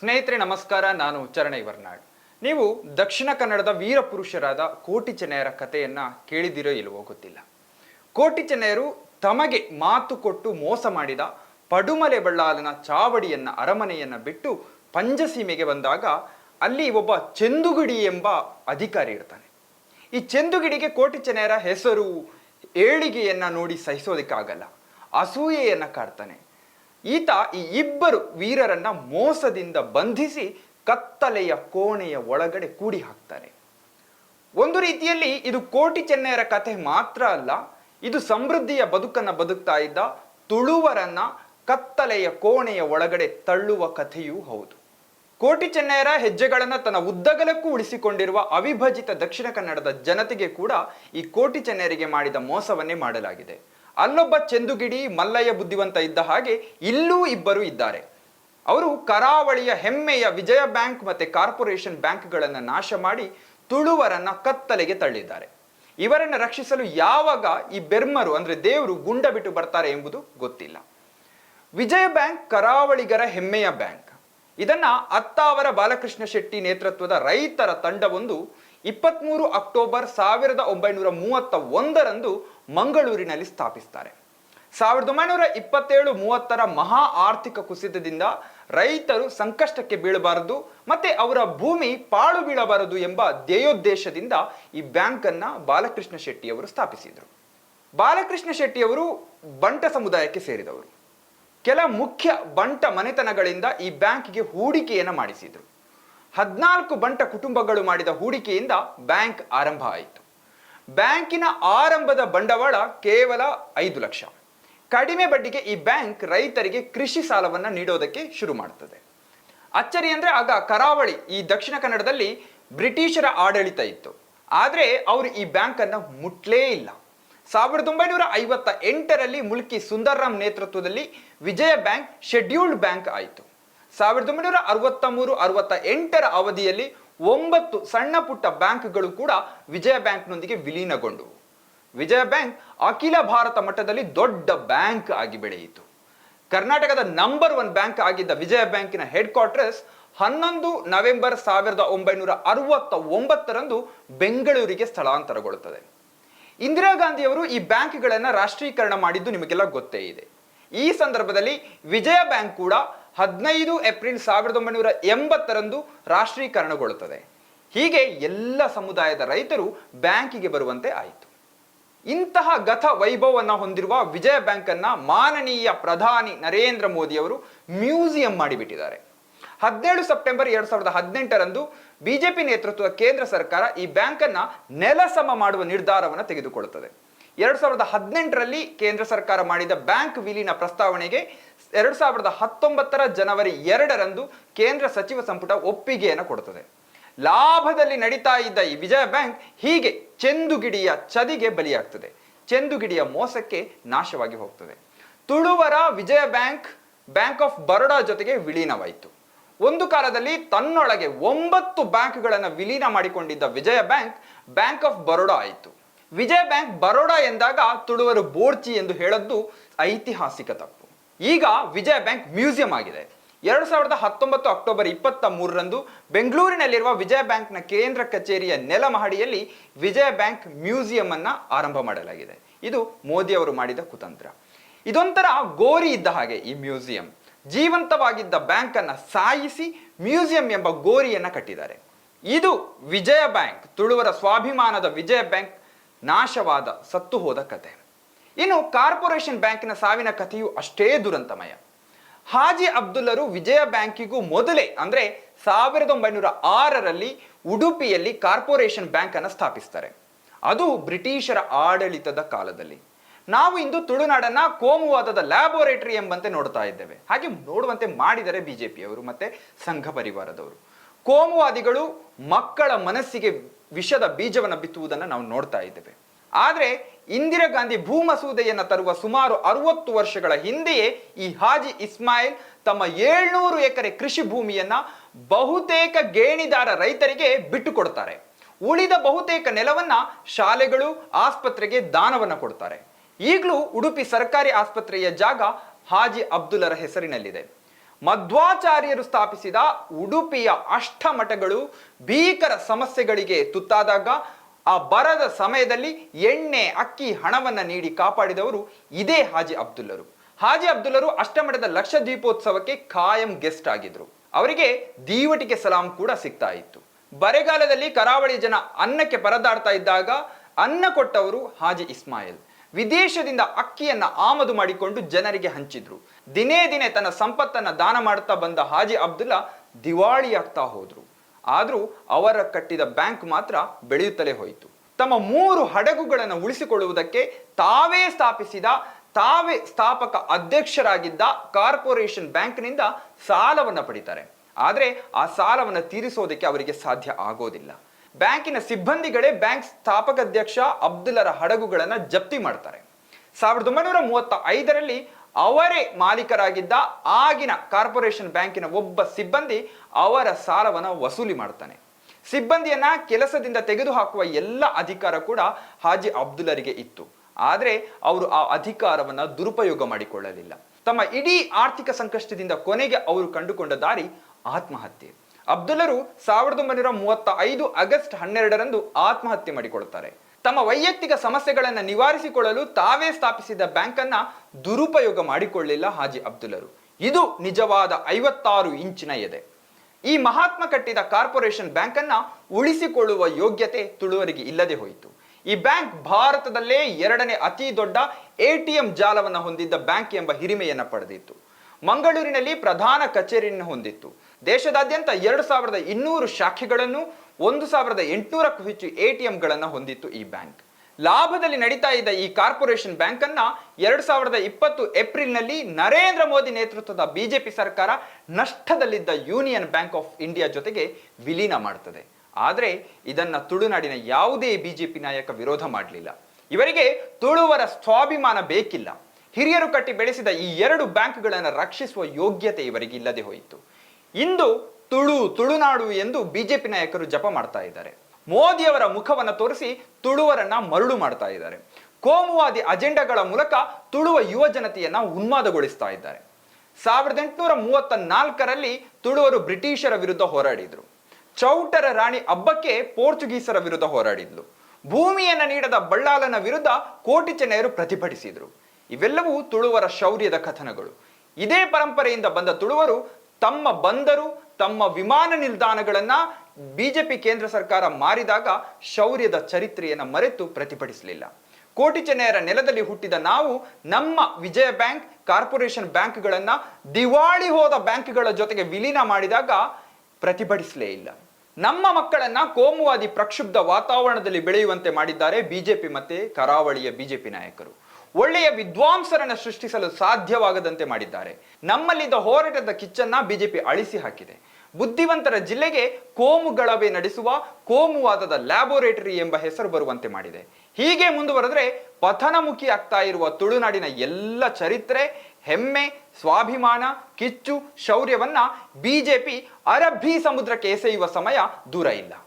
ಸ್ನೇಹಿತರೆ, ನಮಸ್ಕಾರ. ನಾನು ಚರಣೈ ವರ್ನಾಡ್. ನೀವು ದಕ್ಷಿಣ ಕನ್ನಡದ ವೀರ ಪುರುಷರಾದ ಕೋಟಿ ಚೆನ್ನಯರ ಕಥೆಯನ್ನು ಕೇಳಿದಿರೋ ಇಲ್ವೋ ಗೊತ್ತಿಲ್ಲ. ಕೋಟಿ ಚೆನ್ನಯರು ತಮಗೆ ಮಾತು ಕೊಟ್ಟು ಮೋಸ ಮಾಡಿದ ಪಡುಮಲೆ ಬಳ್ಳಾಲನ ಚಾವಡಿಯನ್ನ, ಅರಮನೆಯನ್ನ ಬಿಟ್ಟು ಪಂಜಸೀಮೆಗೆ ಬಂದಾಗ ಅಲ್ಲಿ ಒಬ್ಬ ಚಂದುಗಿಡಿ ಎಂಬ ಅಧಿಕಾರಿ ಇರ್ತಾನೆ. ಈ ಚಂದುಗಿಡಿಗೆ ಕೋಟಿ ಚೆನ್ನಯರ ಹೆಸರು, ಏಳಿಗೆಯನ್ನು ನೋಡಿ ಸಹಿಸೋದಕ್ಕಾಗಲ್ಲ. ಅಸೂಯೆಯನ್ನು ಕಾಡ್ತಾನೆ. ಈತ ಈ ಇಬ್ಬರು ವೀರರನ್ನ ಮೋಸದಿಂದ ಬಂಧಿಸಿ ಕತ್ತಲೆಯ ಕೋಣೆಯ ಒಳಗಡೆ ಕೂಡಿ ಹಾಕ್ತಾರೆ ಒಂದು ರೀತಿಯಲ್ಲಿ ಇದು ಕೋಟಿ ಚೆನ್ನಯರ ಕಥೆ ಮಾತ್ರ ಅಲ್ಲ, ಇದು ಸಮೃದ್ಧಿಯ ಬದುಕನ್ನ ಬದುಕ್ತಾ ಇದ್ದ ತುಳುವರನ್ನ ಕತ್ತಲೆಯ ಕೋಣೆಯ ಒಳಗಡೆ ತಳ್ಳುವ ಕಥೆಯೂ ಹೌದು. ಕೋಟಿ ಚೆನ್ನಯರ ಹೆಜ್ಜೆಗಳನ್ನು ತನ್ನ ಉದ್ದಗಲಕ್ಕೂ ಉಳಿಸಿಕೊಂಡಿರುವ ಅವಿಭಜಿತ ದಕ್ಷಿಣ ಕನ್ನಡದ ಜನತೆಗೆ ಕೂಡ ಈ ಕೋಟಿ ಚೆನ್ನಯರಿಗೆ ಮಾಡಿದ ಮೋಸವನ್ನೇ ಮಾಡಲಾಗಿದೆ. ಅಲ್ಲೊಬ್ಬ ಚಂದುಗಿಡಿ ಮಲ್ಲಯ್ಯ ಬುದ್ಧಿವಂತ ಇದ್ದ ಹಾಗೆ ಇಲ್ಲೂ ಇಬ್ಬರು ಇದ್ದಾರೆ. ಅವರು ಕರಾವಳಿಯ ಹೆಮ್ಮೆಯ ವಿಜಯ ಬ್ಯಾಂಕ್ ಮತ್ತು ಕಾರ್ಪೊರೇಷನ್ ಬ್ಯಾಂಕ್ಗಳನ್ನು ನಾಶ ಮಾಡಿ ತುಳುವರನ್ನ ಕತ್ತಲೆಗೆ ತಳ್ಳಿದ್ದಾರೆ. ಇವರನ್ನು ರಕ್ಷಿಸಲು ಯಾವಾಗ ಈ ಬೆರ್ಮರು ಅಂದರೆ ದೇವರು ಗುಂಡ ಬಿಟ್ಟು ಬರ್ತಾರೆ ಎಂಬುದು ಗೊತ್ತಿಲ್ಲ. ವಿಜಯ ಬ್ಯಾಂಕ್ ಕರಾವಳಿಗರ ಹೆಮ್ಮೆಯ ಬ್ಯಾಂಕ್. ಇದನ್ನ ಅತ್ತಾವರ ಬಾಲಕೃಷ್ಣ ಶೆಟ್ಟಿ ನೇತೃತ್ವದ ರೈತರ ತಂಡವೊಂದು ಇಪ್ಪತ್ಮೂರು ಅಕ್ಟೋಬರ್ ಸಾವಿರದ ಒಂಬೈನೂರ ಮೂವತ್ತ ಒಂದರಂದು ಮಂಗಳೂರಿನಲ್ಲಿ ಸ್ಥಾಪಿಸ್ತಾರೆ. ಸಾವಿರದ ಒಂಬೈನೂರ ಇಪ್ಪತ್ತೇಳು ಮೂವತ್ತರ ಮಹಾ ಆರ್ಥಿಕ ಕುಸಿತದಿಂದ ರೈತರು ಸಂಕಷ್ಟಕ್ಕೆ ಬೀಳಬಾರದು, ಮತ್ತೆ ಅವರ ಭೂಮಿ ಪಾಳು ಬೀಳಬಾರದು ಎಂಬ ಧ್ಯೇಯೋದ್ದೇಶದಿಂದ ಈ ಬ್ಯಾಂಕನ್ನು ಬಾಲಕೃಷ್ಣ ಶೆಟ್ಟಿಯವರು ಸ್ಥಾಪಿಸಿದರು. ಬಾಲಕೃಷ್ಣ ಶೆಟ್ಟಿಯವರು ಬಂಟ ಸಮುದಾಯಕ್ಕೆ ಸೇರಿದವರು. ಕೆಲ ಮುಖ್ಯ ಬಂಟ ಮನೆತನಗಳಿಂದ ಈ ಬ್ಯಾಂಕಿಗೆ ಹೂಡಿಕೆಯನ್ನು ಮಾಡಿಸಿದರು. ಹದಿನಾಲ್ಕು ಬಂಟ ಕುಟುಂಬಗಳು ಮಾಡಿದ ಹೂಡಿಕೆಯಿಂದ ಬ್ಯಾಂಕ್ ಆರಂಭ ಆಯಿತು. ಬ್ಯಾಂಕಿನ ಆರಂಭದ ಬಂಡವಾಳ ಕೇವಲ ಐದು ಲಕ್ಷ. ಕಡಿಮೆ ಬಡ್ಡಿಗೆ ಈ ಬ್ಯಾಂಕ್ ರೈತರಿಗೆ ಕೃಷಿ ಸಾಲವನ್ನು ನೀಡೋದಕ್ಕೆ ಶುರು ಮಾಡುತ್ತದೆ ಅಚ್ಚರಿ ಅಂದರೆ ಆಗ ಕರಾವಳಿ, ಈ ದಕ್ಷಿಣ ಕನ್ನಡದಲ್ಲಿ ಬ್ರಿಟಿಷರ ಆಡಳಿತ ಇತ್ತು. ಆದರೆ ಅವರು ಈ ಬ್ಯಾಂಕನ್ನು ಮುಟ್ಲೇ ಇಲ್ಲ. ಸಾವಿರದ ಒಂಬೈನೂರ ಐವತ್ತ ಎಂಟರಲ್ಲಿ ಮುಲ್ಕಿ ಸುಂದರ್ರಾಮ್ ನೇತೃತ್ವದಲ್ಲಿ ವಿಜಯ ಬ್ಯಾಂಕ್ ಶೆಡ್ಯೂಲ್ಡ್ ಬ್ಯಾಂಕ್ ಆಯಿತು. ಸಾವಿರದ ಒಂಬೈನೂರ ಅರವತ್ತ ಮೂರು ಅರವತ್ತ ಎಂಟರ ಅವಧಿಯಲ್ಲಿ ಒಂಬತ್ತು ಸಣ್ಣ ಪುಟ್ಟ ಬ್ಯಾಂಕ್ಗಳು ಕೂಡ ವಿಜಯ ಬ್ಯಾಂಕ್ನೊಂದಿಗೆ ವಿಲೀನಗೊಂಡವು ವಿಜಯ ಬ್ಯಾಂಕ್ ಅಖಿಲ ಭಾರತ ಮಟ್ಟದಲ್ಲಿ ದೊಡ್ಡ ಬ್ಯಾಂಕ್ ಆಗಿ ಬೆಳೆಯಿತು. ಕರ್ನಾಟಕದ ನಂಬರ್ ಒನ್ ಬ್ಯಾಂಕ್ ಆಗಿದ್ದ ವಿಜಯ ಬ್ಯಾಂಕಿನ ಹೆಡ್ ಕ್ವಾರ್ಟರ್ಸ್ ಹನ್ನೊಂದು ನವೆಂಬರ್ ಸಾವಿರದ ಒಂಬೈನೂರ ಅರವತ್ತ ಒಂಬತ್ತರಂದು ಬೆಂಗಳೂರಿಗೆ ಸ್ಥಳಾಂತರಗೊಳ್ಳುತ್ತದೆ. ಇಂದಿರಾ ಗಾಂಧಿಯವರು ಈ ಬ್ಯಾಂಕ್ಗಳನ್ನು ರಾಷ್ಟ್ರೀಕರಣ ಮಾಡಿದ್ದು ನಿಮಗೆಲ್ಲ ಗೊತ್ತೇ ಇದೆ. ಈ ಸಂದರ್ಭದಲ್ಲಿ ವಿಜಯ ಬ್ಯಾಂಕ್ ಕೂಡ ಹದಿನೈದು ಏಪ್ರಿಲ್ ಸಾವಿರದ ಒಂಬೈನೂರ ಎಂಬತ್ತರಂದು ರಾಷ್ಟ್ರೀಕರಣಗೊಳ್ಳುತ್ತದೆ. ಹೀಗೆ ಎಲ್ಲ ಸಮುದಾಯದ ರೈತರು ಬ್ಯಾಂಕಿಗೆ ಬರುವಂತೆ ಆಯಿತು. ಇಂತಹ ಗತ ವೈಭವವನ್ನು ಹೊಂದಿರುವ ವಿಜಯ ಬ್ಯಾಂಕನ್ನು ಮಾನನೀಯ ಪ್ರಧಾನಿ ನರೇಂದ್ರ ಮೋದಿ ಅವರು ಮ್ಯೂಸಿಯಂ ಮಾಡಿಬಿಟ್ಟಿದ್ದಾರೆ. ಹದಿನೇಳು ಸೆಪ್ಟೆಂಬರ್ ಎರಡು ಸಾವಿರದ ಹದಿನೆಂಟರಂದು ಬಿಜೆಪಿ ನೇತೃತ್ವದ ಕೇಂದ್ರ ಸರ್ಕಾರ ಈ ಬ್ಯಾಂಕನ್ನು ನೆಲಸಮ ಮಾಡುವ ನಿರ್ಧಾರವನ್ನು ತೆಗೆದುಕೊಳ್ಳುತ್ತದೆ. ಎರಡು ಸಾವಿರದ ಹದಿನೆಂಟರಲ್ಲಿ ಕೇಂದ್ರ ಸರ್ಕಾರ ಮಾಡಿದ ಬ್ಯಾಂಕ್ ವಿಲೀನ ಪ್ರಸ್ತಾವನೆಗೆ ಎರಡ್ ಸಾವಿರದ ಹತ್ತೊಂಬತ್ತರ ಜನವರಿ ಎರಡರಂದು ಕೇಂದ್ರ ಸಚಿವ ಸಂಪುಟ ಒಪ್ಪಿಗೆಯನ್ನು ಕೊಡುತ್ತದೆ. ಲಾಭದಲ್ಲಿ ನಡೀತಾ ಇದ್ದ ಈ ವಿಜಯ ಬ್ಯಾಂಕ್ ಹೀಗೆ ಚೆಂದುಗಿಡಿಯ ಚದಿಗೆ ಬಲಿಯಾಗ್ತದೆ. ಚೆಂದುಗಿಡಿಯ ಮೋಸಕ್ಕೆ ನಾಶವಾಗಿ ಹೋಗ್ತದೆ. ತುಳುವರ Vijaya bank bank of Baroda ಜೊತೆಗೆ ವಿಲೀನವಾಯಿತು. ಒಂದು ಕಾಲದಲ್ಲಿ ತನ್ನೊಳಗೆ ಒಂಬತ್ತು ಬ್ಯಾಂಕ್ಗಳನ್ನು ವಿಲೀನ ಮಾಡಿಕೊಂಡಿದ್ದ Vijaya bank bank of Baroda ಆಯಿತು. ವಿಜಯ ಬ್ಯಾಂಕ್ ಬರೋಡಾ ಎಂದಾಗ ತುಳುವರು ಬೋರ್ಚಿ ಎಂದು ಹೇಳದ್ದು ಐತಿಹಾಸಿಕ ತಪ್ಪು. ಈಗ ವಿಜಯ ಬ್ಯಾಂಕ್ ಮ್ಯೂಸಿಯಂ ಆಗಿದೆ. ಎರಡು ಸಾವಿರದ ಹತ್ತೊಂಬತ್ತು ಅಕ್ಟೋಬರ್ ಇಪ್ಪತ್ತ ಮೂರರಂದು ಬೆಂಗಳೂರಿನಲ್ಲಿರುವ ವಿಜಯ ಬ್ಯಾಂಕ್ನ ಕೇಂದ್ರ ಕಚೇರಿಯ ನೆಲಮಹಡಿಯಲ್ಲಿ ವಿಜಯ ಬ್ಯಾಂಕ್ ಮ್ಯೂಸಿಯಂ ಅನ್ನ ಆರಂಭ ಮಾಡಲಾಗಿದೆ. ಇದು ಮೋದಿ ಅವರು ಮಾಡಿದ ಕುತಂತ್ರ. ಇದೊಂಥರ ಗೋರಿ ಇದ್ದ ಹಾಗೆ ಈ ಮ್ಯೂಸಿಯಂ. ಜೀವಂತವಾಗಿದ್ದ ಬ್ಯಾಂಕ್ ಅನ್ನ ಸಾಯಿಸಿ ಮ್ಯೂಸಿಯಂ ಎಂಬ ಗೋರಿಯನ್ನ ಕಟ್ಟಿದ್ದಾರೆ. ಇದು ವಿಜಯ ಬ್ಯಾಂಕ್ ತುಳುವರ ಸ್ವಾಭಿಮಾನದ ವಿಜಯ ಬ್ಯಾಂಕ್ ನಾಶವಾದ ಸತ್ತು ಹೋದ ಕತೆ. ಇನ್ನು ಕಾರ್ಪೊರೇಷನ್ ಬ್ಯಾಂಕಿನ ಸಾವಿನ ಕಥೆಯು ಅಷ್ಟೇ ದುರಂತಮಯ. ಹಾಜಿ ಅಬ್ದುಲ್ಲರು ವಿಜಯ ಬ್ಯಾಂಕಿಗೂ ಮೊದಲೇ, ಅಂದರೆ ಸಾವಿರದ ಒಂಬೈನೂರ ಆರರಲ್ಲಿ ಉಡುಪಿಯಲ್ಲಿ ಕಾರ್ಪೊರೇಷನ್ ಬ್ಯಾಂಕ್ ಅನ್ನು ಸ್ಥಾಪಿಸ್ತಾರೆ. ಅದು ಬ್ರಿಟಿಷರ ಆಡಳಿತದ ಕಾಲದಲ್ಲಿ. ನಾವು ಇಂದು ತುಳುನಾಡನ್ನ ಕೋಮುವಾದದ ಲ್ಯಾಬೋರೇಟರಿ ಎಂಬಂತೆ ನೋಡ್ತಾ ಇದ್ದೇವೆ. ಹಾಗೆ ನೋಡುವಂತೆ ಮಾಡಿದರೆ ಬಿಜೆಪಿಯವರು ಮತ್ತೆ ಸಂಘ ಪರಿವಾರದವರು. ಕೋಮುವಾದಿಗಳು ಮಕ್ಕಳ ಮನಸ್ಸಿಗೆ ವಿಷದ ಬೀಜವನ್ನು ಬಿತ್ತುವುದನ್ನು ನಾವು ನೋಡ್ತಾ ಇದ್ದೇವೆ. ಆದರೆ ಇಂದಿರಾ ಗಾಂಧಿ ಭೂ ಮಸೂದೆಯನ್ನು ತರುವ ಸುಮಾರು ಅರವತ್ತು ವರ್ಷಗಳ ಹಿಂದೆಯೇ ಈ ಹಾಜಿ ಇಸ್ಮಾಯಿಲ್ ತಮ್ಮ ಏಳ್ನೂರು ಎಕರೆ ಕೃಷಿ ಭೂಮಿಯನ್ನ ಬಹುತೇಕ ಗೇಣಿದಾರ ರೈತರಿಗೆ ಬಿಟ್ಟುಕೊಡ್ತಾರೆ. ಉಳಿದ ಬಹುತೇಕ ನೆಲವನ್ನ ಶಾಲೆಗಳು, ಆಸ್ಪತ್ರೆಗೆ ದಾನವನ್ನ ಕೊಡ್ತಾರೆ. ಈಗಲೂ ಉಡುಪಿ ಸರ್ಕಾರಿ ಆಸ್ಪತ್ರೆಯ ಜಾಗ ಹಾಜಿ ಅಬ್ದುಲ್ಲರ ಹೆಸರಿನಲ್ಲಿದೆ. ಮಧ್ವಾಚಾರ್ಯರು ಸ್ಥಾಪಿಸಿದ ಉಡುಪಿಯ ಅಷ್ಟಮಠಗಳು ಭೀಕರ ಸಮಸ್ಯೆಗಳಿಗೆ ತುತ್ತಾದಾಗ ಆ ಬರದ ಸಮಯದಲ್ಲಿ ಎಣ್ಣೆ, ಅಕ್ಕಿ, ಹಣವನ್ನು ನೀಡಿ ಕಾಪಾಡಿದವರು ಇದೇ ಹಾಜಿ ಅಬ್ದುಲ್ಲರು. ಹಾಜಿ ಅಬ್ದುಲ್ಲರು ಅಷ್ಟಮಠದ ಲಕ್ಷ ದೀಪೋತ್ಸವಕ್ಕೆ ಕಾಯಂ ಗೆಸ್ಟ್ ಆಗಿದ್ರು. ಅವರಿಗೆ ದೀವಟಿಗೆ ಸಲಾಂ ಕೂಡ ಸಿಗ್ತಾ ಇತ್ತು. ಬರೆಗಾಲದಲ್ಲಿ ಕರಾವಳಿ ಜನ ಅನ್ನಕ್ಕೆ ಪರದಾಡ್ತಾ ಇದ್ದಾಗ ಅನ್ನ ಕೊಟ್ಟವರು ಹಾಜಿ ಇಸ್ಮಾಯಿಲ್. ವಿದೇಶದಿಂದ ಅಕ್ಕಿಯನ್ನ ಆಮದು ಮಾಡಿಕೊಂಡು ಜನರಿಗೆ ಹಂಚಿದ್ರು. ದಿನೇ ದಿನೇ ತನ್ನ ಸಂಪತ್ತನ್ನ ದಾನ ಮಾಡ್ತಾ ಬಂದ ಹಾಜಿ ಅಬ್ದುಲ್ಲಾ ದಿವಾಳಿಯಾಗ್ತಾ ಹೋದ್ರು. ಆದ್ರೂ ಅವರ ಕಟ್ಟಿದ ಬ್ಯಾಂಕ್ ಮಾತ್ರ ಬೆಳೆಯುತ್ತಲೇ ಹೋಯಿತು. ತಮ್ಮ ಮೂರು ಹಡಗುಗಳನ್ನು ಉಳಿಸಿಕೊಳ್ಳುವುದಕ್ಕೆ ತಾವೇ ಸ್ಥಾಪಿಸಿದ, ತಾವೇ ಸ್ಥಾಪಕ ಅಧ್ಯಕ್ಷರಾಗಿದ್ದ ಕಾರ್ಪೊರೇಷನ್ ಬ್ಯಾಂಕ್ನಿಂದ ಸಾಲವನ್ನು ಪಡಿತಾರೆ. ಆದರೆ ಆ ಸಾಲವನ್ನು ತೀರಿಸೋದಕ್ಕೆ ಅವರಿಗೆ ಸಾಧ್ಯ ಆಗೋದಿಲ್ಲ. ಬ್ಯಾಂಕಿನ ಸಿಬ್ಬಂದಿಗಳೇ ಬ್ಯಾಂಕ್ ಸ್ಥಾಪಕ ಅಧ್ಯಕ್ಷ ಅಬ್ದುಲ್ಲರ ಹಡಗುಗಳನ್ನು ಜಪ್ತಿ ಮಾಡ್ತಾರೆ. ಸಾವಿರದ ಒಂಬೈನೂರ ಮೂವತ್ತ ಐದರಲ್ಲಿ ಅವರೇ ಮಾಲೀಕರಾಗಿದ್ದ ಆಗಿನ ಕಾರ್ಪೊರೇಷನ್ ಬ್ಯಾಂಕಿನ ಒಬ್ಬ ಸಿಬ್ಬಂದಿ ಅವರ ಸಾಲವನ್ನು ವಸೂಲಿ ಮಾಡ್ತಾನೆ. ಸಿಬ್ಬಂದಿಯನ್ನ ಕೆಲಸದಿಂದ ತೆಗೆದುಹಾಕುವ ಎಲ್ಲ ಅಧಿಕಾರ ಕೂಡ ಹಾಜಿ ಅಬ್ದುಲ್ಲರಿಗೆ ಇತ್ತು. ಆದರೆ ಅವರು ಆ ಅಧಿಕಾರವನ್ನು ದುರುಪಯೋಗ ಮಾಡಿಕೊಳ್ಳಲಿಲ್ಲ. ತಮ್ಮ ಇಡೀ ಆರ್ಥಿಕ ಸಂಕಷ್ಟದಿಂದ ಕೊನೆಗೆ ಅವರು ಕಂಡುಕೊಂಡ ದಾರಿ ಆತ್ಮಹತ್ಯೆ. ಅಬ್ದುಲ್ಲರು ಸಾವಿರದ ಒಂಬೈನೂರ ಮೂವತ್ತ ಐದು ಆಗಸ್ಟ್ ಹನ್ನೆರಡರಂದು ಆತ್ಮಹತ್ಯೆ ಮಾಡಿಕೊಳ್ಳುತ್ತಾರೆ ತಮ್ಮ ವೈಯಕ್ತಿಕ ಸಮಸ್ಯೆಗಳನ್ನು ನಿವಾರಿಸಿಕೊಳ್ಳಲು ತಾವೇ ಸ್ಥಾಪಿಸಿದ ಬ್ಯಾಂಕನ್ನ ದುರುಪಯೋಗ ಮಾಡಿಕೊಳ್ಳಿಲ್ಲ ಹಾಜಿ ಅಬ್ದುಲ್ಲರು. ಇದು ನಿಜವಾದ ಐವತ್ತಾರು ಇಂಚಿನ ಎದೆ. ಈ ಮಹಾತ್ಮ ಕಟ್ಟಿದ ಕಾರ್ಪೊರೇಷನ್ ಬ್ಯಾಂಕ್ ಅನ್ನ ಉಳಿಸಿಕೊಳ್ಳುವ ಯೋಗ್ಯತೆ ತುಳುವರಿಗೆ ಇಲ್ಲದೆ ಹೋಯಿತು. ಈ ಬ್ಯಾಂಕ್ ಭಾರತದಲ್ಲೇ ಎರಡನೇ ಅತಿ ದೊಡ್ಡ ಎಟಿಎಂ ಜಾಲವನ್ನು ಹೊಂದಿದ್ದ ಬ್ಯಾಂಕ್ ಎಂಬ ಹಿರಿಮೆಯನ್ನು ಪಡೆದಿತ್ತು. ಮಂಗಳೂರಿನಲ್ಲಿ ಪ್ರಧಾನ ಕಚೇರಿಯನ್ನು ಹೊಂದಿತ್ತು. ದೇಶದಾದ್ಯಂತ ಎರಡು ಸಾವಿರದ ಇನ್ನೂರು ಶಾಖೆಗಳನ್ನು ಒಂದು ಸಾವಿರದ ಎಂಟುನೂರಕ್ಕೂ ಹೆಚ್ಚು ಎಟಿಎಂಗಳನ್ನು ಹೊಂದಿತ್ತು ಈ ಬ್ಯಾಂಕ್. ಲಾಭದಲ್ಲಿ ನಡೀತಾ ಇದ್ದ ಈ ಕಾರ್ಪೊರೇಷನ್ ಬ್ಯಾಂಕ್ ಅನ್ನ ಎರಡು ಸಾವಿರದ ಇಪ್ಪತ್ತು ಏಪ್ರಿಲ್ನಲ್ಲಿ ನರೇಂದ್ರ ಮೋದಿ ನೇತೃತ್ವದ ಬಿಜೆಪಿ ಸರ್ಕಾರ ನಷ್ಟದಲ್ಲಿದ್ದ ಯೂನಿಯನ್ ಬ್ಯಾಂಕ್ ಆಫ್ ಇಂಡಿಯಾ ಜೊತೆಗೆ ವಿಲೀನ ಮಾಡ್ತದೆ. ಆದರೆ ಇದನ್ನ ತುಳುನಾಡಿನ ಯಾವುದೇ ಬಿಜೆಪಿ ನಾಯಕ ವಿರೋಧ ಮಾಡಲಿಲ್ಲ. ಇವರಿಗೆ ತುಳುವರ ಸ್ವಾಭಿಮಾನ ಬೇಕಿಲ್ಲ. ಹಿರಿಯರು ಕಟ್ಟಿ ಬೆಳೆಸಿದ ಈ ಎರಡು ಬ್ಯಾಂಕ್ಗಳನ್ನು ರಕ್ಷಿಸುವ ಯೋಗ್ಯತೆ ಇವರಿಗೆ ಇಲ್ಲದೆ ಹೋಯಿತು. ಇಂದು ತುಳು, ತುಳುನಾಡು ಎಂದು ಬಿಜೆಪಿ ನಾಯಕರು ಜಪ ಮಾಡ್ತಾ ಇದ್ದಾರೆ. ಮೋದಿಯವರ ಮುಖವನ್ನು ತೋರಿಸಿ ತುಳುವರನ್ನ ಮರಳು ಮಾಡ್ತಾ ಇದ್ದಾರೆ. ಕೋಮುವಾದಿ ಅಜೆಂಡಾಗಳ ಮೂಲಕ ತುಳುವ ಯುವ ಜನತೆಯನ್ನ ಉನ್ಮಾದಗೊಳಿಸ್ತಾ ಇದ್ದಾರೆ. ಸಾವಿರದ ಎಂಟುನೂರ ಮೂವತ್ತ ನಾಲ್ಕರಲ್ಲಿ ತುಳುವರು ಬ್ರಿಟಿಷರ ವಿರುದ್ಧ ಹೋರಾಡಿದ್ರು. ಚೌಟರ ರಾಣಿ ಹಬ್ಬಕ್ಕೆ ಪೋರ್ಚುಗೀಸರ ವಿರುದ್ಧ ಹೋರಾಡಿದ್ಲು. ಭೂಮಿಯನ್ನು ನೀಡದ ಬಳ್ಳಾಲನ ವಿರುದ್ಧ ಕೋಟಿ ಚೆನ್ನೆಯರು ಪ್ರತಿಭಟಿಸಿದ್ರು. ಇವೆಲ್ಲವೂ ತುಳುವರ ಶೌರ್ಯದ ಕಥನಗಳು. ಇದೇ ಪರಂಪರೆಯಿಂದ ಬಂದ ತುಳುವರು ತಮ್ಮ ಬಂದರು ತಮ್ಮ ವಿಮಾನ ನಿಲ್ದಾಣಗಳನ್ನ ಬಿಜೆಪಿ ಕೇಂದ್ರ ಸರ್ಕಾರ ಮಾರಿದಾಗ ಶೌರ್ಯದ ಚರಿತ್ರೆಯನ್ನ ಮರೆತು ಪ್ರತಿಭಟಿಸಲಿಲ್ಲ. ಕೋಟಿ ಚೆನ್ನಯರ ನೆಲದಲ್ಲಿ ಹುಟ್ಟಿದ ನಾವು ನಮ್ಮ ವಿಜಯ ಬ್ಯಾಂಕ್, ಕಾರ್ಪೊರೇಷನ್ ಬ್ಯಾಂಕ್ಗಳನ್ನ ದಿವಾಳಿ ಹೋದ ಬ್ಯಾಂಕ್ಗಳ ಜೊತೆಗೆ ವಿಲೀನ ಮಾಡಿದಾಗ ಪ್ರತಿಭಟಿಸಲೇ ಇಲ್ಲ. ನಮ್ಮ ಮಕ್ಕಳನ್ನ ಕೋಮುವಾದಿ ಪ್ರಕ್ಷುಬ್ಧ ವಾತಾವರಣದಲ್ಲಿ ಬೆಳೆಯುವಂತೆ ಮಾಡಿದ್ದಾರೆ ಬಿಜೆಪಿ ಮತ್ತೆ ಕರಾವಳಿಯ ಬಿಜೆಪಿ ನಾಯಕರು. ಒಳ್ಳೆಯ ವಿದ್ವಾಂಸರನ್ನು ಸೃಷ್ಟಿಸಲು ಸಾಧ್ಯವಾಗದಂತೆ ಮಾಡಿದ್ದಾರೆ. ನಮ್ಮಲ್ಲಿದ್ದ ಹೋರಾಟದ ಕಿಚ್ಚನ್ನ ಬಿಜೆಪಿ ಅಳಿಸಿ ಹಾಕಿದೆ. ಬುದ್ಧಿವಂತರ ಜಿಲ್ಲೆಗೆ ಕೋಮುಗಳವೆ ನಡೆಸುವ ಕೋಮುವಾದದ ಲ್ಯಾಬೋರೇಟರಿ ಎಂಬ ಹೆಸರು ಬರುವಂತೆ ಮಾಡಿದೆ. ಹೀಗೆ ಮುಂದುವರೆದ್ರೆ ಪಥನಮುಖಿ ಆಗ್ತಾ ಇರುವ ತುಳುನಾಡಿನ ಎಲ್ಲ ಚರಿತ್ರೆ, ಹೆಮ್ಮೆ, ಸ್ವಾಭಿಮಾನ, ಕಿಚ್ಚು, ಶೌರ್ಯವನ್ನ ಬಿಜೆಪಿ ಅರಬ್ಬಿ ಸಮುದ್ರಕ್ಕೆ ಎಸೆಯುವ ಸಮಯ ದೂರ ಇಲ್ಲ.